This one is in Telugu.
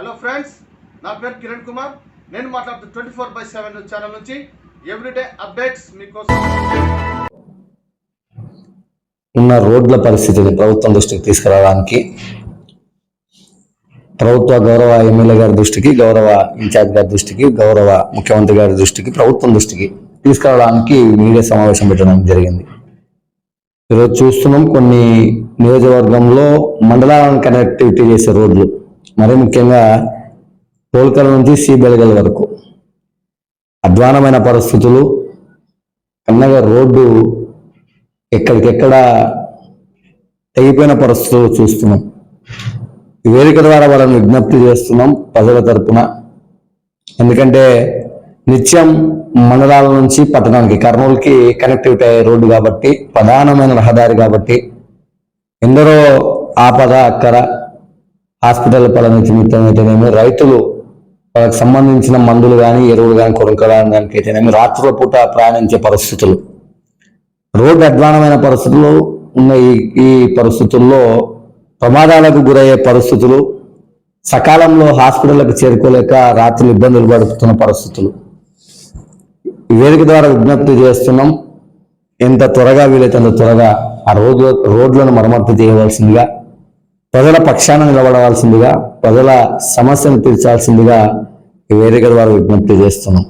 హలో ఫ్రెండ్స్ నా పేరు కిరణ్ కుమార్. నేను మాట్లాడుతూ twenty four by seven channel నుంచి ఎవ్రీడే అప్డేట్స్ మీకోసం. ఉన్న రోడ్ల పరిస్థితిని ప్రభుత్వం దృష్టికి తీసుకురావడానికి ప్రభుత్వ గౌరవ ఎమ్మెల్యే గారి దృష్టికి గౌరవ ఇన్ఛార్జ్ గారి దృష్టికి గౌరవ ముఖ్యమంత్రి గారి దృష్టికి ప్రభుత్వం దృష్టికి తీసుకురావడానికి మీడియా సమావేశం పెట్టడం జరిగింది. ఈరోజు చూస్తున్నాం కొన్ని నియోజకవర్గంలో మండలాలను కనెక్టివిటీ చేసే రోడ్లు. మరి ముఖ్యంగా కోల్కల నుంచి సి బెలగల వరకు. అధ్వానమైన పరిస్థితులు అన్నగా రోడ్డు ఎక్కడికెక్కడ తెగిపోయిన పరిస్థితులు చూస్తున్నాం. ఈ వేదిక ద్వారా వాళ్ళని విజ్ఞప్తి చేస్తున్నాం ప్రజల తరపున. ఎందుకంటే నిత్యం మండలాల నుంచి పట్టణానికి కర్నూలుకి కనెక్టివిటీ అయ్యే రోడ్డు కాబట్టి ప్రధానమైన రహదారి కాబట్టి ఎందరో ఆపద అక్కర హాస్పిటల్ పడని నిమిత్తం అయితేనేమి రైతులు వాళ్ళకి సంబంధించిన మందులు కానీ ఎరువులు కానీ కొనుక్కోవడానికి అయితేనేమి రాత్రుల పూట ప్రయాణించే పరిస్థితులు. రోడ్డు అధ్వానమైన పరిస్థితులు ఉన్న ఈ ఈ పరిస్థితుల్లో ప్రమాదాలకు గురయ్యే పరిస్థితులు సకాలంలో హాస్పిటల్కి చేరుకోలేక రాత్రులు ఇబ్బందులు పడుతున్న పరిస్థితులు. ఈ వేదిక ద్వారా విజ్ఞప్తి చేస్తున్నాం ఎంత త్వరగా వీలైతే అంత త్వరగా ఆ రోడ్లు రోడ్లను మరమ్మతు చేయవలసిందిగా ప్రజల పక్షాన నిలబడవలసిందిగా ప్రజల సమస్యను తీర్చాల్సిందిగా ఈ వేదిక ద్వారా విజ్ఞప్తి చేస్తున్నాం.